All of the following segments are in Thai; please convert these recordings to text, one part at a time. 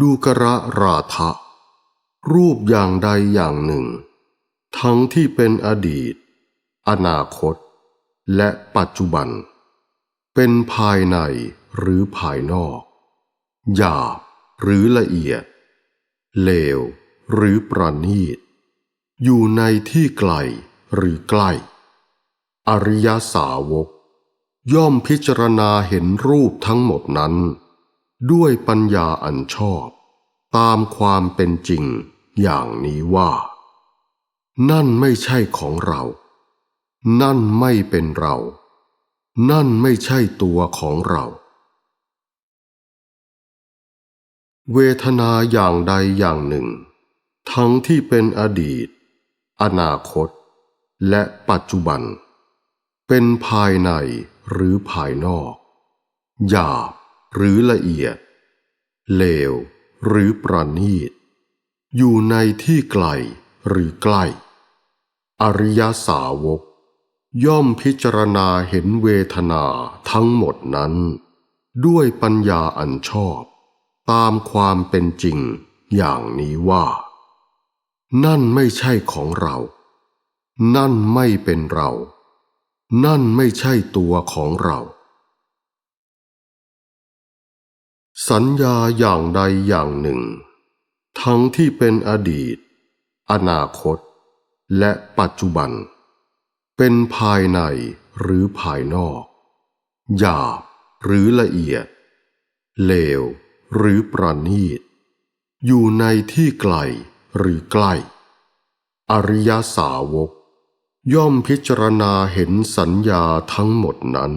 ดูกระราทะ รูปอย่างใดอย่างหนึ่ง ทั้งที่เป็นอดีต อนาคต และปัจจุบัน เป็นภายในหรือภายนอก หยาบหรือละเอียด เลวหรือประณีต อยู่ในที่ไกลหรือใกล้ อริยสาวก ย่อมพิจารณาเห็นรูปทั้งหมดนั้น ด้วยปัญญาอันชอบ ตามความเป็นจริงอย่างนี้ว่า นั่นไม่ใช่ของเรา นั่นไม่เป็นเรา นั่นไม่ใช่ตัวของเรา เวทนาอย่างใดอย่างหนึ่ง ทั้งที่เป็นอดีต อนาคต และปัจจุบัน เป็นภายในหรือภายนอกหยาบ หรือละเอียด เลว หรือประณีต อยู่ในที่ไกลหรือใกล้ อริยสาวก ย่อมพิจารณาเห็นเวทนาทั้งหมดนั้น ด้วยปัญญาอันชอบ ตามความเป็นจริงอย่างนี้ว่า นั่นไม่ใช่ของเรา นั่นไม่เป็นเรา นั่นไม่ใช่ตัวของเรา สัญญาอย่างใดอย่างหนึ่ง ทั้งที่เป็นอดีต อนาคต และปัจจุบัน เป็นภายในหรือภายนอก หยาบหรือละเอียด เลวหรือประณีต อยู่ในที่ไกลหรือใกล้ อริยสาวก ย่อมพิจารณาเห็นสัญญาทั้งหมดนั้น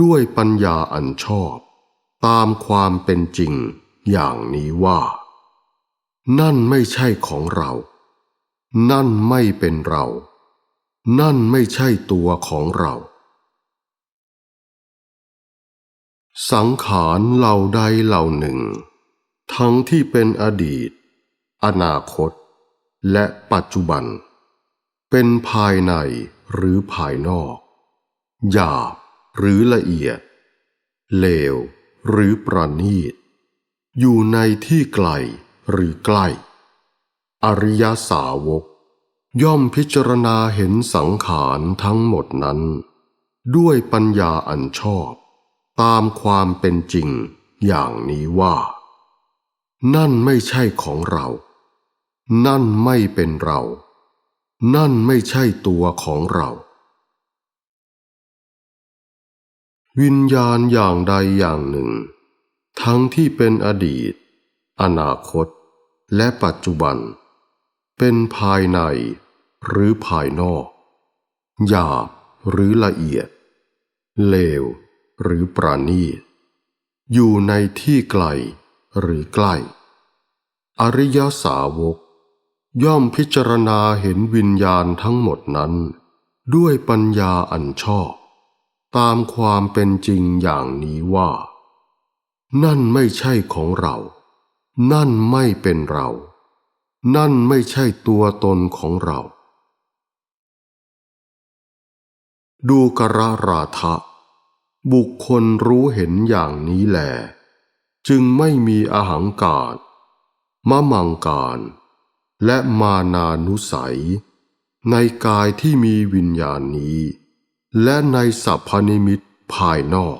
ด้วยปัญญาอันชอบ ตามความเป็นจริงอย่างนี้ว่า นั่นไม่ใช่ของเรา นั่นไม่เป็นเรา นั่นไม่ใช่ตัวของเรา สังขารเหล่าใดเหล่าหนึ่ง ทั้งที่เป็นอดีต อนาคต และปัจจุบัน เป็นภายในหรือภายนอก หยาบหรือละเอียด เลว หรือประณีต อยู่ในที่ไกลหรือใกล้ อริยสาวก ย่อมพิจารณาเห็นสังขารทั้งหมดนั้น ด้วยปัญญาอันชอบ ตามความเป็นจริงอย่างนี้ว่า นั่นไม่ใช่ของเรา นั่นไม่เป็นเรา นั่นไม่ใช่ตัวของเรา วิญญาณอย่างใดอย่างหนึ่ง ทั้งที่เป็นอดีต อนาคต และปัจจุบัน เป็นภายในหรือภายนอก หยาบหรือละเอียด เลวหรือประณีต อยู่ในที่ไกลหรือใกล้ อริยสาวก ย่อมพิจารณาเห็นวิญญาณทั้งหมดนั้น ด้วยปัญญาอันชอบ ตามความเป็นจริงอย่างนี้ว่า นั่นไม่ใช่ของเรา นั่นไม่เป็นเรา นั่นไม่ใช่ตัวตนของเรา ดูกระราทะ บุคคลรู้เห็นอย่างนี้แหลจึงไม่มีอาหังการมะมังการ และมานานุสัย ในกายที่มีวิญญาณนี้ และในสัพพนิมิตภายนอก